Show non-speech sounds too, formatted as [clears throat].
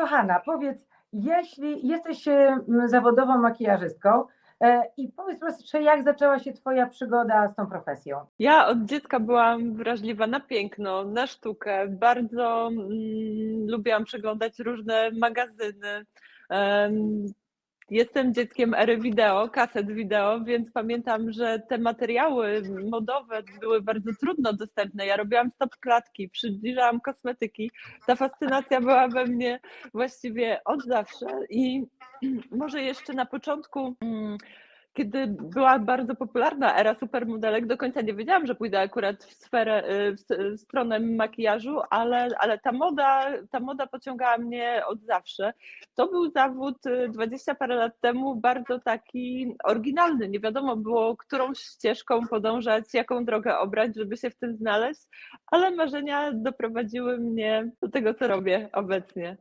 Kochana, powiedz, jeśli jesteś e, zawodową makijażystką e, i powiedz proszę, jak zaczęła się Twoja przygoda z tą profesją? Ja od dziecka byłam wrażliwa na piękno, na sztukę. Bardzo mm, lubiłam przeglądać różne magazyny. Jestem dzieckiem ery wideo, kaset wideo, więc pamiętam, że te materiały modowe były bardzo trudno dostępne. Ja robiłam stop klatki, przybliżałam kosmetyki. Ta fascynacja była we mnie właściwie od zawsze i [clears throat] może jeszcze na początku. mm, kiedy była bardzo popularna era supermodelek, do końca nie wiedziałam, że pójdę akurat w sferę, y, w, stronę makijażu, ale, ale ta, moda, ta moda pociągała mnie od zawsze. To był zawód y, 20 parę lat temu bardzo taki oryginalny. Nie wiadomo było, którą ścieżką podążać, jaką drogę obrać, żeby się w tym znaleźć, ale marzenia doprowadziły mnie do tego, co robię obecnie.